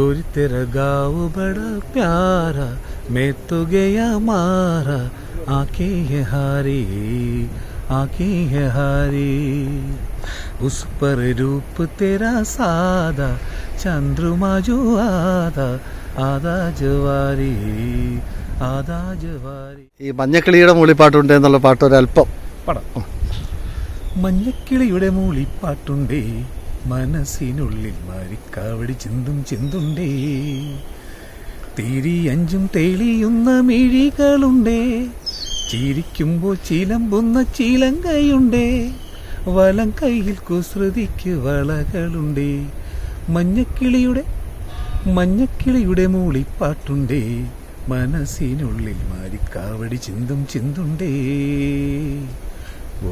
गोरी तेरा गाँव बड़ा प्यारा मैं तो गया मारा आंखें है हारी आंखें है हारी उस पर रूप तेरा सादा चंद्रमा जो आधा आधा जवारी आधा जवारी ഈ മഞ്ഞക്കിളിയുടെ മൂളിപ്പാട്ടുണ്ട് എന്നുള്ള പാട്ട് ഒരല്പം പടം മഞ്ഞക്കിളിയുടെ മൂളിപ്പാട്ടുണ്ടേ മനസ്സിനുള്ളിൽ മാരിക്കാവടി ചിന്തും ചിന്തുണ്ടേ. തീരി അഞ്ചും തെളിയുന്ന മിഴികളുണ്ടേ. ചിരിക്കുമ്പോൾ ചിലമ്പുന്ന ചിലങ്കയുണ്ടേ. വലം കയ്യിൽ കുസൃതിക്ക് വളകളുണ്ടേ. മഞ്ഞക്കിളിയുടെ മഞ്ഞക്കിളിയുടെ മൂളിപ്പാട്ടുണ്ടേ. മനസ്സിനുള്ളിൽ മാരിക്കാവടി ചിന്തും ചിന്തുണ്ടേ. ഓ.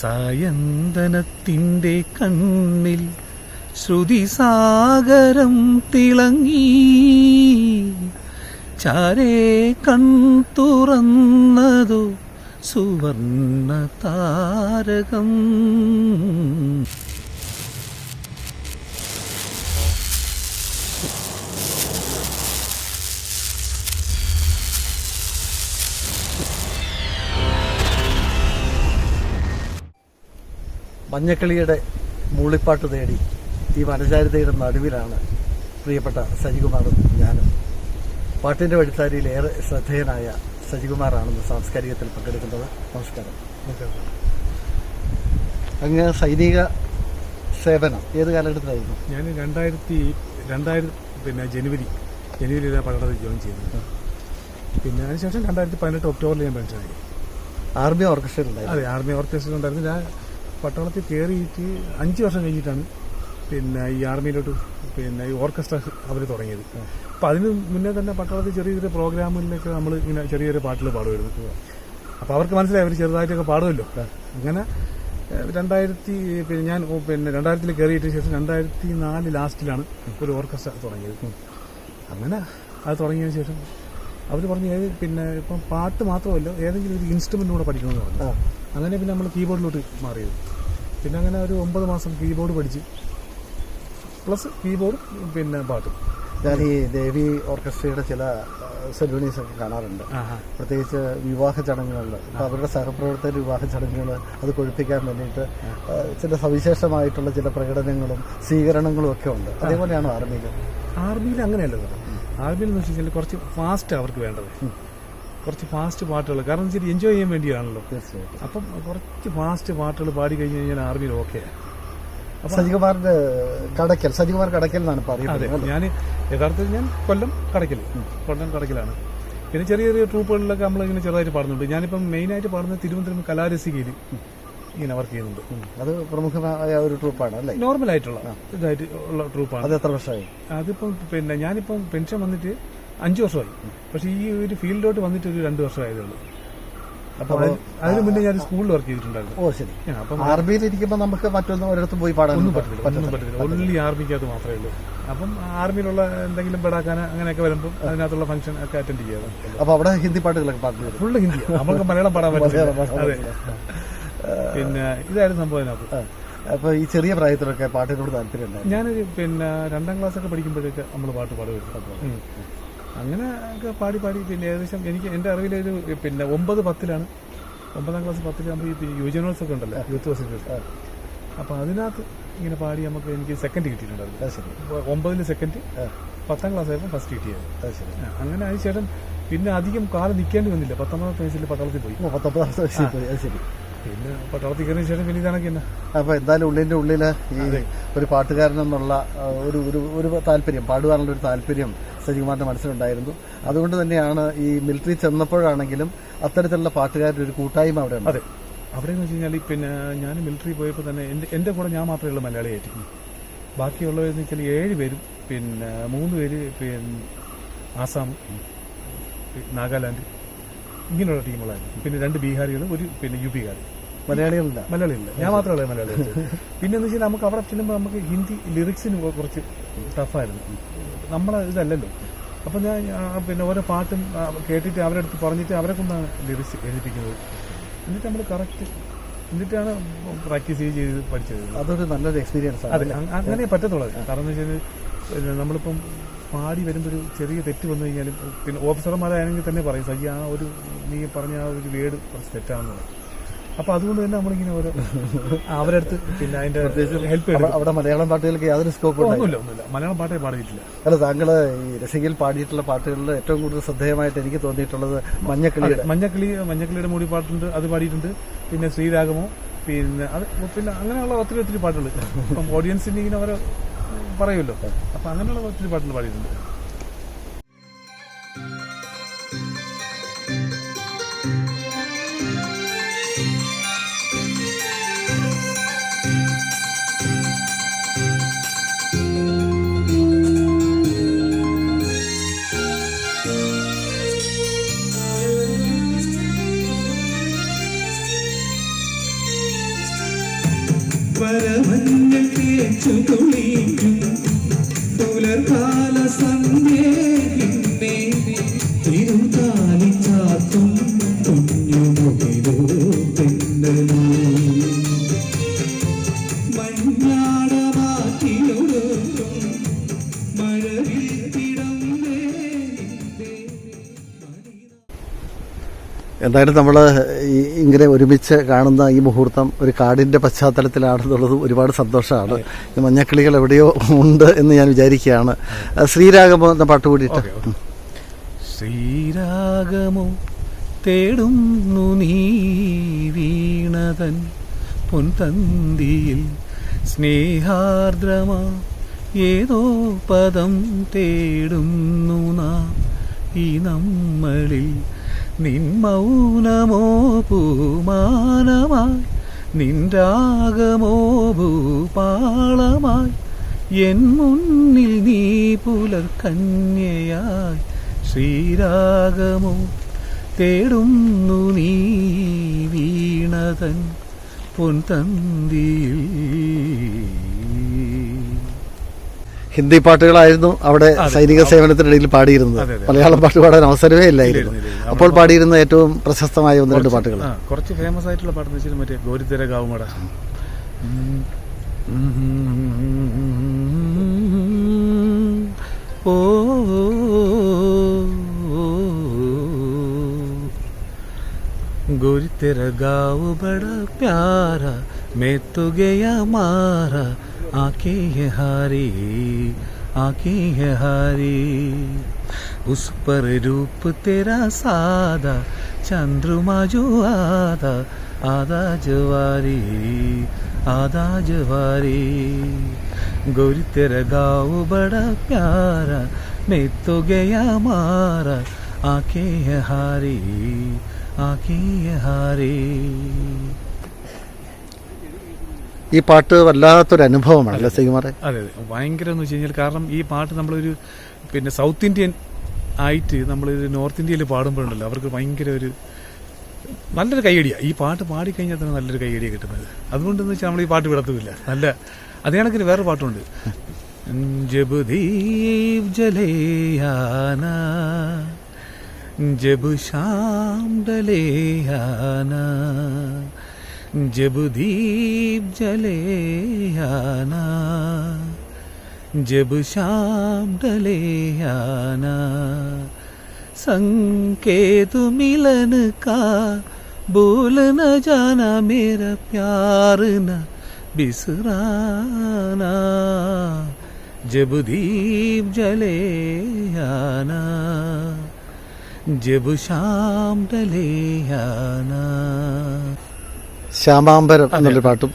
സായന്തനത്തിന്റെ കണ്ണിൽ ശ്രുതിസാഗരം തിളങ്ങി. ചാരേ കൺ തുറന്നതു സുവർണ താരകം മഞ്ഞക്കിളിയുടെ മൂളിപ്പാട്ട് തേടി ഈ വനചാരിതയുടെ നടുവിലാണ് പ്രിയപ്പെട്ട സജികുമാറും ഞാനും. പാട്ടിന്റെ വഴിത്താരിയിൽ ഏറെ ശ്രദ്ധേയനായ സജികുമാറാണെന്ന് സാംസ്കാരികത്തിൽ പങ്കെടുക്കുന്നത്. നമസ്കാരം. അങ്ങ് സൈനിക സേവനം ഏത് കാലഘട്ടത്തിലായിരുന്നു? ഞാൻ രണ്ടായിരത്തി രണ്ടായിരത്തി പിന്നെ ജനുവരി ജനുവരിയിലാണ് പഠനത്തിൽ ജോയിൻ ചെയ്തത് പിന്നെ അതിനുശേഷം രണ്ടായിരത്തി പതിനെട്ട് ഒക്ടോബറിൽ ഞാൻ പെൻഷനായി ആർമി ഓർക്കസ്ട്രയിലുണ്ടായിരുന്നു അതെ ആർമി ഓർക്കസ്ട്ര ഉണ്ടായിരുന്നു. ഞാൻ പട്ടാളത്തിൽ കയറിയിട്ട് അഞ്ച് വർഷം കഴിഞ്ഞിട്ടാണ് പിന്നെ ഈ ആർമിയിലോട്ട് പിന്നെ ഈ ഓർക്കസ്ട്ര അവർ തുടങ്ങിയത്. അപ്പം അതിന് മുന്നേ തന്നെ പട്ടാളത്തിൽ ചെറിയ ചെറിയ പ്രോഗ്രാമുകളിലൊക്കെ നമ്മൾ ഇങ്ങനെ ചെറിയ ചെറിയ പാട്ടിൽ പാടുമായിരുന്നു. അപ്പോൾ അവർക്ക് മനസ്സിലായി അവർ ചെറുതായിട്ടൊക്കെ പാടുമല്ലോ. അങ്ങനെ രണ്ടായിരത്തി പിന്നെ ഞാൻ പിന്നെ രണ്ടായിരത്തിൽ കയറിയിട്ട് ശേഷം രണ്ടായിരത്തി നാല് ലാസ്റ്റിലാണ് ഒരു ഓർക്കസ്ട്ര തുടങ്ങിയത്. അങ്ങനെ അത് തുടങ്ങിയതിന് ശേഷം അവർ പറഞ്ഞു ഏത് പിന്നെ ഇപ്പം പാട്ട് മാത്രമല്ല ഏതെങ്കിലും ഒരു ഇൻസ്ട്രുമെന്റ് കൂടെ പഠിക്കണമെന്ന് പറഞ്ഞു. അങ്ങനെ പിന്നെ നമ്മൾ കീബോർഡിലോട്ട് മാറിയത്. പിന്നെ അങ്ങനെ ഒരു ഒമ്പത് മാസം കീബോർഡ് പഠിച്ച്. പ്ലസ് കീബോർഡ് പിന്നെ പാട്ടും. ഞാൻ ഈ ദേവി ഓർക്കസ്ട്രയുടെ ചില സെറമണീസ് ഒക്കെ കാണാറുണ്ട്. പ്രത്യേകിച്ച് വിവാഹ ചടങ്ങുകളിൽ ഇപ്പം അവരുടെ സഹപ്രവർത്തകർ വിവാഹ ചടങ്ങുകൾ അത് കൊഴുപ്പിക്കാൻ വേണ്ടിയിട്ട് ചില സവിശേഷമായിട്ടുള്ള ചില പ്രകടനങ്ങളും സ്വീകരണങ്ങളും ഒക്കെ ഉണ്ട്. അതേപോലെയാണ് ആർമിയിൽ ആർമിയിൽ അങ്ങനെയല്ല ആർമിയിൽ എന്ന് വെച്ചാൽ കുറച്ച് ഫാസ്റ്റ് അവർക്ക് വേണ്ടത്. കുറച്ച് ഫാസ്റ്റ് പാട്ടുകൾ കാരണം വെച്ചാൽ എൻജോയ് ചെയ്യാൻ വേണ്ടിയാണല്ലോ. തീർച്ചയായിട്ടും. അപ്പം കുറച്ച് ഫാസ്റ്റ് പാട്ടുകൾ പാടി കഴിഞ്ഞ് കഴിഞ്ഞാൽ ആർമിയിൽ ഓക്കെ സജികുമാറിന്റെ കടക്കൽ സജികുമാർ കടക്കൽ എന്നാണ് പറയുന്നത് ഞാൻ യഥാർത്ഥത്തിൽ ഞാൻ കൊല്ലം കടക്കൽ കൊല്ലം കടക്കലാണ് പിന്നെ ചെറിയ ചെറിയ ട്രൂപ്പുകളിലൊക്കെ നമ്മളിങ്ങനെ ചെറുതായിട്ട് പാടുന്നുണ്ട്. ഞാനിപ്പം മെയിനായിട്ട് പാടുന്നത് തിരുവനന്തപുരം കലാരസികയിൽ ഇങ്ങനെ വർക്ക് ചെയ്യുന്നുണ്ട്. അത് പ്രമുഖമായ ഒരു ട്രൂപ്പാണ് അല്ലേ? നോർമൽ ആയിട്ടുള്ള ഇതായിട്ട് ഉള്ള ട്രൂപ്പാണ്. അത് എത്ര വർഷമായി? അതിപ്പം പിന്നെ ഞാനിപ്പം പെൻഷൻ വന്നിട്ട് അഞ്ചു വർഷമായി. പക്ഷെ ഈ ഒരു ഫീൽഡിലോട്ട് വന്നിട്ട് ഒരു രണ്ട് വർഷമായതേ ഉള്ളൂ അപ്പൊ അതിന് മുന്നേ ഞാൻ സ്കൂളിൽ വർക്ക് ചെയ്തിട്ടുണ്ടായിരുന്നു. ഓ ശരി. ആ, അപ്പം ആർമിയിൽ ഇരിക്കുമ്പോൾ നമുക്ക് മറ്റൊന്നും ഒരിടത്തും പോയി പാടാൻ ഒന്നും പറ്റത്തില്ല ഒന്നും പറ്റത്തില്ല. ഒള്ളി ആർമിക്കകത്ത് മാത്രമേ ഉള്ളൂ. അപ്പം ആർമിയിലുള്ള എന്തെങ്കിലും പെടാക്കാന അങ്ങനെയൊക്കെ വരുമ്പോൾ അതിനകത്തുള്ള ഫംഗ്ഷൻ ഒക്കെ അറ്റൻഡ് ചെയ്യാറ് അപ്പൊ അവിടെ ഹിന്ദി പാട്ടുകളൊക്കെ പാടുന്നു വരും ഫുള്ള് ഹിന്ദി. നമുക്ക് മലയാളം പാടാൻ പറ്റില്ല. പിന്നെ ഇതായിരുന്നു സംഭവം അതിനകത്ത്. അപ്പൊ ഈ ചെറിയ പ്രായത്തിലൊക്കെ പാട്ടിനോട് താല്പര്യം ഞാനൊരു പിന്നെ രണ്ടാം ക്ലാസ് ഒക്കെ പഠിക്കുമ്പോഴൊക്കെ നമ്മൾ പാട്ട് പാടുമായിരുന്നു. അങ്ങനെ ഒക്കെ പാടി പാടി പിന്നെ ഏകദേശം എനിക്ക് എന്റെ അറിവിലൊരു പിന്നെ ഒമ്പത് പത്തിലാണ്. ഒമ്പതാം ക്ലാസ് പത്തിലാകുമ്പോൾ ഈ യുവജനോത്സവം ഉണ്ടല്ലോ യൂത്ത് ഫെസ്റ്റിവൽ അപ്പോൾ അതിനകത്ത് ഇങ്ങനെ പാടി നമുക്ക് എനിക്ക് സെക്കൻഡ് കിട്ടിയിട്ടുണ്ടായിരുന്നു. അത് ശരി. അപ്പോൾ ഒമ്പതിൽ സെക്കൻഡ് പത്താം ക്ലാസ് ആയപ്പോൾ ഫസ്റ്റ് കിട്ടിയത്. അത് ശരി. ശേഷം അങ്ങനെ പിന്നെ അധികം കാലം നിൽക്കേണ്ടി വന്നില്ല. പത്തൊമ്പതാമത്തെ വയസ്സിൽ പട്ടാളത്തിൽ പോയി. പത്തൊമ്പതാം ക്ലാസ് വയസ്സിൽ പോയി. അത് ശരി. പിന്നെ പട്ടാളത്തിൽ കയറിയ ശേഷം പിന്നെ ഇതാണൊക്കെ തന്നെ അപ്പൊ എന്തായാലും ഉള്ളിന്റെ ഉള്ളിൽ ഈ ഒരു പാട്ടുകാരൻ എന്നുള്ള ഒരു ഒരു ഒരു താല്പര്യം പാടുവാനുള്ള ഒരു താല്പര്യം സജികുമാറിന്റെ മനസ്സിലുണ്ടായിരുന്നു. അതുകൊണ്ട് തന്നെയാണ് ഈ മിലിറ്ററി ചെന്നപ്പോഴാണെങ്കിലും അത്തരത്തിലുള്ള പാട്ടുകാരുടെ ഒരു കൂട്ടായ്മ അവിടെ ഉണ്ട്. അതെ. അവിടെ എന്ന് വെച്ച് കഴിഞ്ഞാൽ പിന്നെ ഞാൻ മിലിറ്ററി പോയപ്പോൾ തന്നെ എന്റെ എന്റെ കൂടെ ഞാൻ മാത്രമേ ഉള്ളൂ മലയാളിയായിട്ട് ബാക്കിയുള്ളവരെന്ന് വെച്ചാൽ ഏഴ് പേരും പിന്നെ മൂന്ന് പേര് പിന്നെ ആസാം നാഗാലാൻഡ് ഇങ്ങനെയുള്ള ടീമുകളായിരുന്നു. പിന്നെ രണ്ട് ബീഹാരികളും ഒരു പിന്നെ യു പിക്കാർ മലയാളികളില്ല. മലയാളിയില്ല ഞാൻ മാത്രമല്ല മലയാളി പിന്നെ എന്ന് വെച്ചാൽ നമുക്ക് അവിടെ ചെല്ലുമ്പോൾ നമുക്ക് ഹിന്ദി ലിറിക്സിന് കുറച്ച് ടഫായിരുന്നു. നമ്മളെ ഇതല്ലല്ലോ. അപ്പം ഞാൻ പിന്നെ ഓരോ പാട്ടും കേട്ടിട്ട് അവരെ അടുത്ത് പറഞ്ഞിട്ട് അവരെ കൊണ്ടാണ് ലിറിക്സ് എഴുതിപ്പിക്കുന്നത്. എന്നിട്ട് നമ്മൾ കറക്റ്റ് എന്നിട്ടാണ് പ്രാക്ടീസ് ചെയ്ത് പഠിച്ചത്. അതൊരു നല്ലൊരു എക്സ്പീരിയൻസ് ആണ് അങ്ങനെ പറ്റത്തുള്ളത് കാരണം എന്ന് വെച്ചാൽ നമ്മളിപ്പം പാടി വരുമ്പോൾ ഒരു ചെറിയ തെറ്റ് വന്നു കഴിഞ്ഞാലും പിന്നെ ഓഫീസർമാരാണെങ്കിൽ തന്നെ പറയും സജി ആ ഒരു നീ പറഞ്ഞ ആ ഒരു വേർഡ് കുറച്ച് തെറ്റാണെന്ന് അപ്പൊ അതുകൊണ്ട് തന്നെ നമ്മളിങ്ങനെ ഓരോ അവരടുത്ത് പിന്നെ അതിന്റെ ഹെൽപ്പ് അവിടെ- അവിടെ മലയാളം പാട്ടുകൾക്ക് യാതൊരു സ്കോപ്പ് ഒന്നുമില്ല ഒന്നുമില്ല. മലയാളം പാട്ടേ പാടിയിട്ടില്ല. അല്ല താങ്കൾ ഈ രസികയിൽ പാടിയിട്ടുള്ള പാട്ടുകളിൽ ഏറ്റവും കൂടുതൽ ശ്രദ്ധേയമായിട്ട് എനിക്ക് തോന്നിയിട്ടുള്ളത് മഞ്ഞക്കിളി മഞ്ഞക്കിളി മഞ്ഞക്കിളിയുടെ മൂടി പാട്ടുണ്ട് അത് പാടിയിട്ടുണ്ട്. പിന്നെ ശ്രീരാഗമോ പിന്നെ അത് പിന്നെ അങ്ങനെയുള്ള ഒത്തിരി ഒത്തിരി പാട്ടുകൾ. അപ്പം ഓഡിയൻസിന് ഇങ്ങനെ അവരെ പറയുമല്ലോ. അപ്പൊ അങ്ങനെയുള്ള ഒത്തിരി പാട്ടുകൾ പാടിയിട്ടുണ്ട്. to കേച്ചു എന്തായാലും നമ്മൾ ഇങ്ങനെ ഒരുമിച്ച് കാണുന്ന ഈ മുഹൂർത്തം ഒരു കാടിന്റെ പശ്ചാത്തലത്തിലാണെന്നുള്ളത് ഒരുപാട് സന്തോഷമാണ്. മഞ്ഞക്കിളികൾ എവിടെയോ ഉണ്ട് എന്ന് ഞാൻ വിചാരിക്കുകയാണ്. ശ്രീരാഗമോ എന്ന പാട്ട് കൂടിയിട്ട് ശ്രീരാഗമോ തേടുന്നു നീ വീണതൻ പൊൻതന്തിയിൽ സ്നേഹാർദ്രമാ ഏതോ പദം തേടുന്നു നാം ഈ നമ്മളിൽ നിൻ മൗനമോ പൂമാനമായി നിൻരാഗമോ ഭൂപാളമായി എൻ മുന്നിൽ നീ പുലർക്കന്യയായി ശ്രീരാഗമോ തേടുന്നു നീ വീണതൻ പൊൻതന്തിയിൽ. ഹിന്ദി പാട്ടുകളായിരുന്നു അവിടെ അതെ. സൈനിക സേവനത്തിനിടയിൽ പാടിയിരുന്നത് അതെ, അതെ. മലയാളം പാട്ട് പാടാൻ അവസരമേ ഇല്ലായിരുന്നു ഇല്ല, ഇല്ല, ഇല്ല. അപ്പോൾ പാടിയിരുന്ന ഏറ്റവും പ്രശസ്തമായ ഒന്ന് രണ്ട് പാട്ടുകൾ ആ, കുറച്ച് ഫേമസ് ആയിട്ടുള്ള പാട്ടെന്ന് വെച്ചാൽ മറ്റേ ഗോരിത്തര ഗാവുമട ഓ गोरी तेरा गाँव बड़ा प्यारा मैं तो गया मारा आँखें है हारी आके है हारी। उस पर रूप तेरा सादा, चंद्रमा जो आधा आधा जवारी आधा जवारी। गोरी तेरा गाँव बड़ा प्यारा, मैं तो गया मारा। आके है हारी, आँखें है हारी। ഈ പാട്ട് വല്ലാത്തൊരു അനുഭവമാണ് അല്ലേ ശ്രീകുമാറെ? അതെ അതെ. ഭയങ്കര എന്ന് വെച്ച് കഴിഞ്ഞാൽ കാരണം ഈ പാട്ട് നമ്മളൊരു പിന്നെ സൗത്ത് ഇന്ത്യൻ ആയിട്ട് നമ്മൾ നോർത്ത് ഇന്ത്യയിൽ പാടുമ്പോഴുണ്ടല്ലോ അവർക്ക് ഭയങ്കര ഒരു നല്ലൊരു കൈയടിയാണ് ഈ പാട്ട് പാടിക്കഴിഞ്ഞാൽ തന്നെ നല്ലൊരു കൈയടിയ കിട്ടുന്നത്. അതുകൊണ്ടെന്ന് വെച്ചാൽ നമ്മൾ ഈ പാട്ട് വിടത്തുമില്ല നല്ല അതേ വേറെ പാട്ടുണ്ട്. ജബ് ദീപ് ജലേയാന ജബ് ശാം ഡലേയാന जब दीप जले आना, जब शाम डले आना, संकेत मिलन का बोल न जाना, मेरा प्यार न बिसराना। जब दीप जले आना, जब शाम डले आना। ശ്യാമാംബരം എന്നൊരു പാട്ട്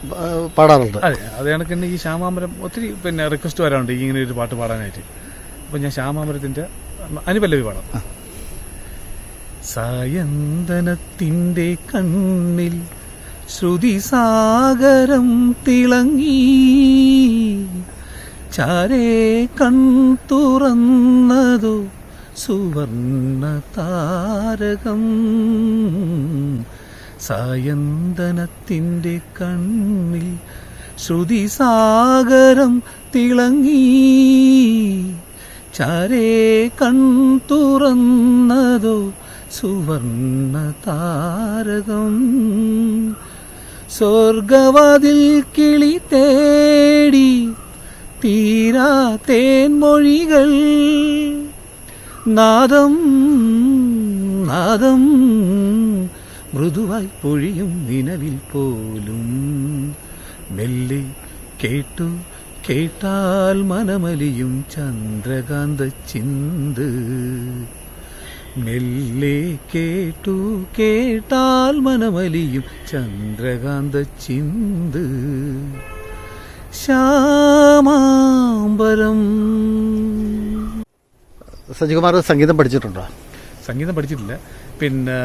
പാടാറുണ്ട്. അതെ അത് എനിക്ക് തന്നെ ഈ ശ്യാമാംബരം ഒത്തിരി പിന്നെ റിക്വസ്റ്റ് വരാറുണ്ട് ഈ ഇങ്ങനെ ഒരു പാട്ട് പാടാനായിട്ട്. അപ്പം ഞാൻ ശ്യാമാംബരത്തിന്റെ അനുപല്ലവി പാടാം. സായന്തനത്തിന്റെ കണ്ണിൽ ശ്രുതിസാഗരം തിളങ്ങി. ചാരേ കൺ തുറന്നതു സുവർണ താരകം. സായന്തനത്തിന്റെ കണ്ണിൽ ശ്രുതിസാഗരം തിളങ്ങി. ചാരേ കൺ തുറന്നതോ സുവർണ താരകം. സ്വർഗവാതിൽ കിളി തേടി തീരാ തേൻമൊഴികൾ. നാദം നാദം മൃദുവായി പൊഴിയും നിലവിൽ പോലും. മെല്ലെ കേട്ടു കേട്ടാൽ മനമലിയും ചന്ദ്രകാന്ത ചിന്ത്. മെല്ലെ കേട്ടു കേട്ടാൽ മനമലിയും ചന്ദ്രകാന്ത ചിന്ത്. ശ്യാമാംബരം. സജികുമാർ സംഗീതം പഠിച്ചിട്ടുണ്ടോ? സംഗീതം പഠിച്ചിട്ടില്ല. പിന്നെ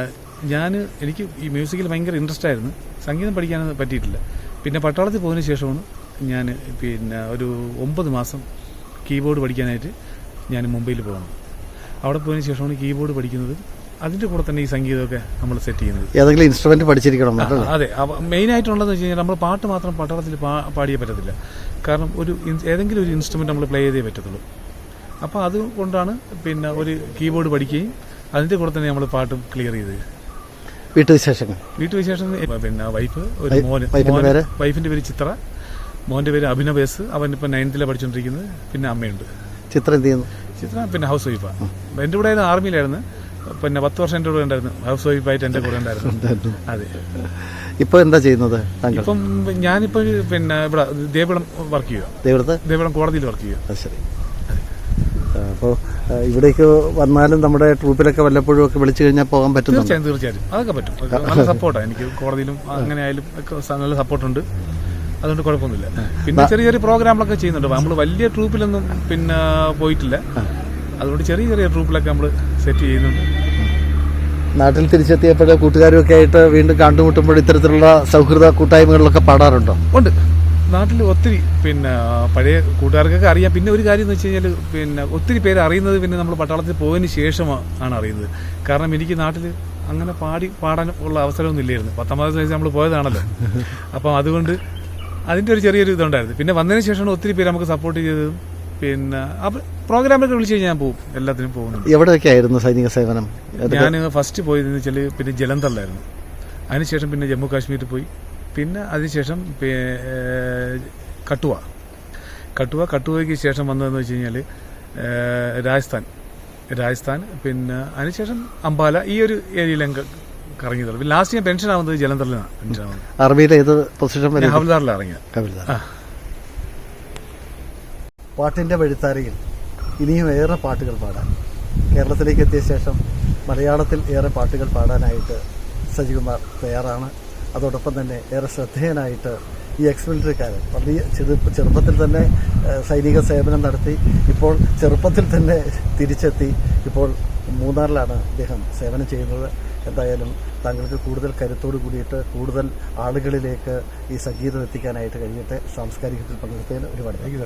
ഞാൻ എനിക്ക് ഈ മ്യൂസിക്കിൽ ഭയങ്കര ഇൻട്രസ്റ്റ് ആയിരുന്നു. സംഗീതം പഠിക്കാനൊന്നും പറ്റിയിട്ടില്ല. പിന്നെ പട്ടാളത്തിൽ പോയതിനു ശേഷമാണ് ഞാൻ പിന്നെ ഒരു ഒമ്പത് മാസം കീബോർഡ് പഠിക്കാനായിട്ട് ഞാൻ മുംബൈയിൽ പോകുന്നത് അവിടെ പോയതിനു ശേഷമാണ് കീബോർഡ് പഠിക്കുന്നത്. അതിന്റെ കൂടെ തന്നെ ഈ സംഗീതമൊക്കെ നമ്മൾ സെറ്റ് ചെയ്യുന്നത്. ഏതെങ്കിലും ഇൻസ്ട്രുമെന്റ് പഠിച്ചിരിക്കണം അതെ. മെയിൻ ആയിട്ടുള്ളതെന്ന് വെച്ച് കഴിഞ്ഞാൽ നമ്മൾ പാട്ട് മാത്രം പട്ടാളത്തിൽ പാ- പാടിയേ പറ്റത്തില്ല. കാരണം ഒരു ഏതെങ്കിലും ഒരു ഇൻസ്ട്രുമെന്റ് നമ്മൾ പ്ലേ ചെയ്തേ പറ്റത്തുള്ളൂ. അപ്പോൾ അതുകൊണ്ടാണ് പിന്നെ ഒരു കീബോർഡ് പഠിക്കുകയും അതിന്റെ കൂടെ തന്നെ നമ്മൾ പാട്ടും ക്ലിയർ ചെയ്തത് വീട്ടുവിശേഷങ്ങൾ. വീട്ടുവിശേഷം പിന്നെ വൈഫ് ഒരു മോന്. വൈഫിന്റെ പേര്? വൈഫിന്റെ പേര് ചിത്ര. മോന്റെ പേര് അഭിനവേസ് അവൻ ഇപ്പൊ നയൻത്തിലാണ് പഠിച്ചുകൊണ്ടിരിക്കുന്നത് പിന്നെ അമ്മയുണ്ട്. ചിത്ര എന്ത് ചെയ്യുന്നു? ചിത്ര പിന്നെ ഹൗസ് വൈഫാണ് എന്റെ കൂടെ ആയിരുന്നു ആർമിയിലായിരുന്നു. പിന്നെ പത്ത് വർഷം എന്റെ കൂടെ ഉണ്ടായിരുന്നു. ഹൗസ് വൈഫായിട്ട് എന്റെ കൂടെ ഉണ്ടായിരുന്നു. അതെ. ഇപ്പൊ എന്താ ചെയ്യുന്നത് ഇപ്പം ഞാനിപ്പോൾ പിന്നെ ഇവിടെ ദേവിളം വർക്ക് ചെയ്യുക ദൈവത്തെ ദേവിളം കോടതിയിൽ വർക്ക് ചെയ്യുക ശരി. അപ്പോൾ ഇവിടേക്ക് വന്നാലും നമ്മുടെ ട്രൂപ്പിലൊക്കെ വല്ലപ്പോഴും ഒക്കെ വിളിച്ചു കഴിഞ്ഞാൽ പോകാൻ പറ്റും തീർച്ചയായും തീർച്ചയായും. അതൊക്കെ പറ്റും. നല്ല സപ്പോർട്ടാണ് എനിക്ക് കോടതിയിലും അങ്ങനെ ആയാലും ഒക്കെ നല്ല സപ്പോർട്ടുണ്ട്. അതുകൊണ്ട് കുഴപ്പമൊന്നുമില്ല. പിന്നെ ചെറിയ ചെറിയ പ്രോഗ്രാമുകളൊക്കെ ചെയ്യുന്നുണ്ട്. നമ്മൾ വലിയ ട്രൂപ്പിലൊന്നും പിന്നെ പോയിട്ടില്ല. അതുകൊണ്ട് ചെറിയ ചെറിയ ട്രൂപ്പിലൊക്കെ നമ്മൾ സെറ്റ് ചെയ്യുന്നുണ്ട്. നാട്ടിൽ തിരിച്ചെത്തിയപ്പോൾ കൂട്ടുകാരൊക്കെ ആയിട്ട് വീണ്ടും കണ്ടുമുട്ടുമ്പോൾ ഇത്തരത്തിലുള്ള സൗഹൃദ കൂട്ടായ്മകളിലൊക്കെ പാടാറുണ്ടോ? ഉണ്ട്. നാട്ടിൽ ഒത്തിരി പിന്നെ പഴയ കൂട്ടുകാർക്കൊക്കെ അറിയാം. പിന്നെ ഒരു കാര്യം എന്ന് വെച്ച് കഴിഞ്ഞാൽ പിന്നെ ഒത്തിരി പേര് അറിയുന്നത് പിന്നെ നമ്മൾ പട്ടാളത്തിൽ പോയതിന് ശേഷമാണ് അറിയുന്നത്. കാരണം എനിക്ക് നാട്ടിൽ അങ്ങനെ പാടി പാടാൻ ഉള്ള അവസരമൊന്നും ഇല്ലായിരുന്നു. പത്തൊമ്പത് വയസ്സ് നമ്മൾ പോയതാണല്ലോ. അപ്പം അതുകൊണ്ട് അതിന്റെ ഒരു ചെറിയൊരു ഇതുണ്ടായിരുന്നു. പിന്നെ വന്നതിന് ശേഷമാണ് ഒത്തിരി പേര് നമുക്ക് സപ്പോർട്ട് ചെയ്തത് പിന്നെ അപ്പോൾ പ്രോഗ്രാമൊക്കെ വിളിച്ചു കഴിഞ്ഞാൽ ഞാൻ പോകും. എല്ലാത്തിനും പോകുന്നു എവിടെയൊക്കെ ആയിരുന്നു സൈനിക സേവനം? ഞാൻ ഫസ്റ്റ് പോയതെന്ന് വെച്ചാൽ പിന്നെ ജലന്ധറിലായിരുന്നു. അതിനുശേഷം പിന്നെ ജമ്മു കാശ്മീരിൽ പോയി. പിന്നെ അതിനുശേഷം കട്ടുവ. കട്ടുവ കട്ടുവയ്ക്ക് ശേഷം വന്നതെന്ന് വെച്ച് കഴിഞ്ഞാൽ രാജസ്ഥാൻ. രാജസ്ഥാൻ പിന്നെ അതിനുശേഷം അംബാല ഈ ഒരു ഏരിയയിലൊക്കെ കറങ്ങി തുടങ്ങി. ലാസ്റ്റ് ഞാൻ പെൻഷൻ ആവുന്നത് ജലന്ധറിലാണ്. പെൻഷൻ ആവുന്നത്. ആർമിയിൽ ഏത് പൊസിഷൻ വരെ? ഞാൻ ഹവൽദാറിലാണ് ഇറങ്ങിയത്. പാട്ടിന്റെ വഴിത്താരയിൽ ഇനിയും ഏറെ പാട്ടുകൾ പാടാൻ. കേരളത്തിലേക്ക് എത്തിയ ശേഷം മലയാളത്തിൽ ഏറെ പാട്ടുകൾ പാടാനായിട്ട് സജികുമാർ തയ്യാറാണ്. അതോടൊപ്പം തന്നെ ഏറെ ശ്രദ്ധേയനായിട്ട് ഈ എക്സ് മിലിറ്ററിക്കാരൻ വലിയ ചെറു ചെറുപ്പത്തിൽ തന്നെ സൈനിക സേവനം നടത്തി ഇപ്പോൾ ചെറുപ്പത്തിൽ തന്നെ തിരിച്ചെത്തി ഇപ്പോൾ മൂന്നാറിലാണ് അദ്ദേഹം സേവനം ചെയ്യുന്നത്. എന്തായാലും താങ്കൾക്ക് കൂടുതൽ കരുത്തോട് കൂടിയിട്ട് കൂടുതൽ ആളുകളിലേക്ക് ഈ സംഗീതം എത്തിക്കാനായിട്ട് കഴിഞ്ഞിട്ട് സാംസ്കാരികത്തിൽ പങ്കെടുത്തതിന് ഒരുപാട് താങ്ക്